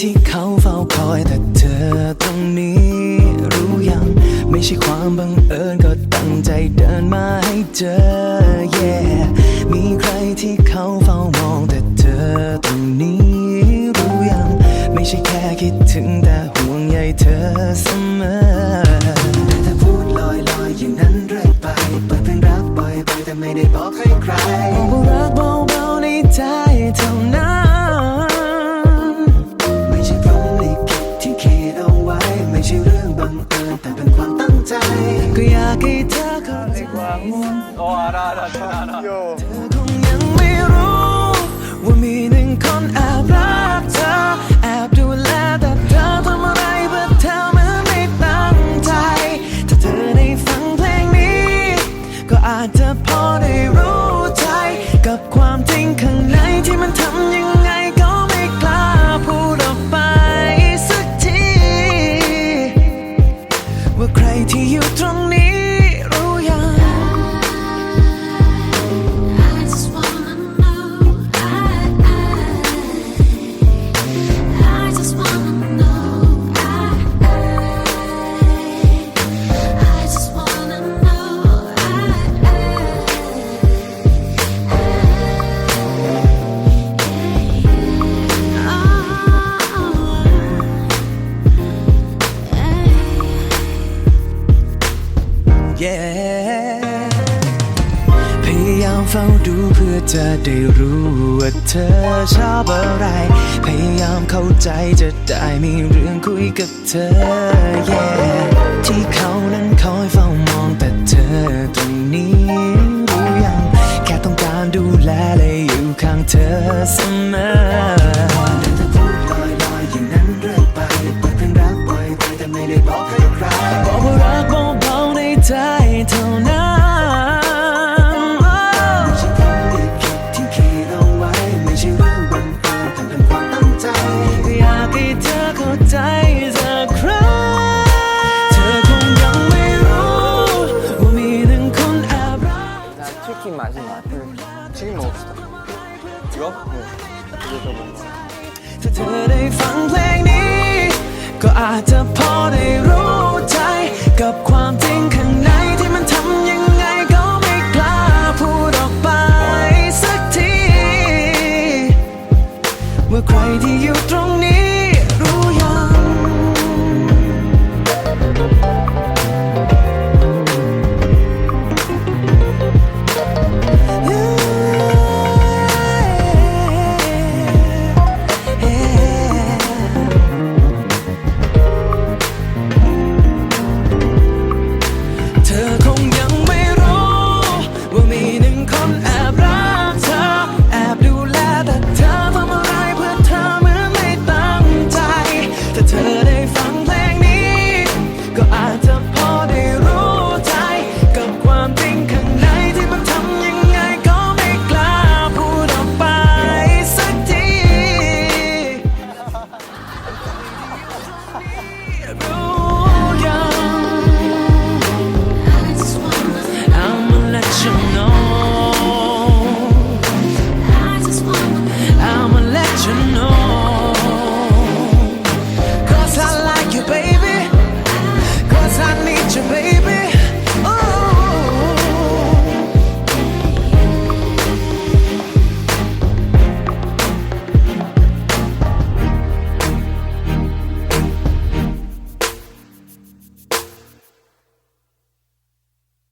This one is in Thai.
ที่เขาเฝ้าคอยแต่เธอตรงนี้ รู้ยัง ไม่ใช่ความบังเอิญก็ตั้งใจเดินมาให้เจอ yeah มีใครที่เขาเฝ้ามองแต่เธอตรงนี้ รู้ยัง ไม่ใช่แค่คิดถึงแต่ห่วงใยเธอเสมอแต่ถ้าพูดลอยลอยอย่างนั้นเรื่อยไป เปิดเพลงรักบ่อยๆแต่ไม่ได้บอกให้ใครบอกว่ารักเบาๆในใจางมุมอ๋อะได้ไได้ไคงยังไม่รู้ว่ามีหนึ่งคนแอบรักเธอ แอบดูแลแต่เธอทำอะไรเพื่อเธอเหมือนไม่ตั้งใจ ถ้าเธอได้ฟังเพลงนี้ ก็อาจจะพอได้รู้ใจ กับความจริงข้างในที่มันทำยังไงก็ไม่กล้าพูดออกไป yeah พยายามเฝ้าดูเพื่อจะได้รู้ว่าเธอชอบอะไร พยายามเข้าใจจะได้มีเรื่องคุยกับเธอ yeah ที่เขานั้นคอยเฝ้ามองแต่เธอตรงนี้รู้ยัง แค่ต้องการดูแลและอยู่ข้างเธอเสมอ าๆในใจเท่านั้นไม่ใช่คำลิขิตที่คิดเอาไว้ ไม่ใช่เรื่องบังเอิญแต่เป็นความตั้งใจ อยากให้เธอเข้าใจสักครั้งเธอคงยังไม่รู้ ว่ามีหนึ่งคนแอบรัก 난 치킨 마지막 치킨 먹읍시다 이거? 네 이거 저 먹어 ถ้าเธอได้ฟังเพ